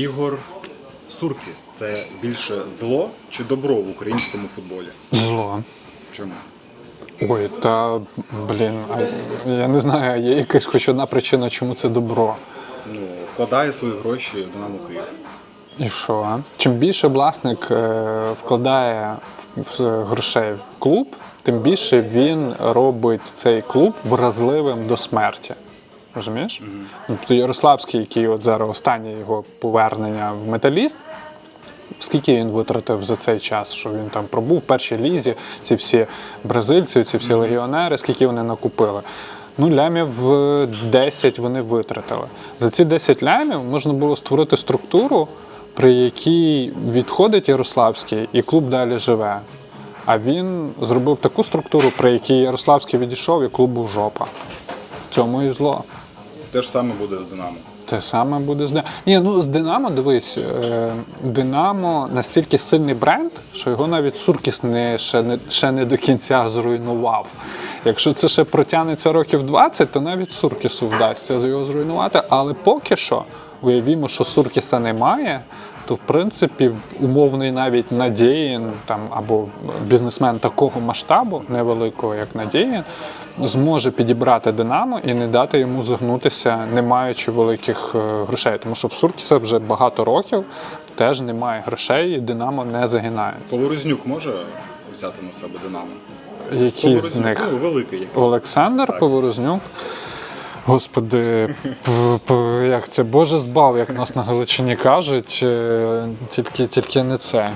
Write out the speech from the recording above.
Ігор Суркіс це більше зло чи добро в українському футболі? Зло. Чому? Ой, та блін, я не знаю, є якась хоч одна причина, чому це добро. Ну, вкладає свої гроші в Динамо Київ. І що? Чим більше власник е, вкладає грошей в клуб, тим більше він робить цей клуб вразливим до смерті. Розумієш? Тобто Ярославський, який от зараз останнє його повернення в металіст. Скільки він витратив за цей час, що він там пробув в першій лізі, ці всі бразильці, ці всі легіонери, скільки вони накупили? Ну, лямів е, 10 вони витратили. За ці 10 лямів можна було створити структуру, при якій відходить Ярославський і клуб далі живе. А він зробив таку структуру, при якій Ярославський відійшов і клубу жопа. В цьому і зло. Те ж саме буде з Динамо. Те саме буде з Динамо. Ні, ну з Динамо, дивись, е, Динамо настільки сильний бренд, що його навіть Суркіс не, ще, не, ще не до кінця зруйнував. Якщо це ще протягнеться років 20, то навіть Суркісу вдасться його зруйнувати. Але поки що, уявімо, що Суркіса немає, то в принципі умовний навіть Надєїн там або бізнесмен такого масштабу, невеликого, як Надєїн, зможе підібрати Динамо і не дати йому загнутися, не маючи великих е, грошей. Тому що в Суркіса вже багато років теж немає грошей, і Динамо не загинається. Поворознюк може взяти на себе Динамо? Які з них? Ну, великий. який. Олександр Поворознюк. Господи, як це Боже збав, як нас на Галичині кажуть, е, тільки, тільки не це.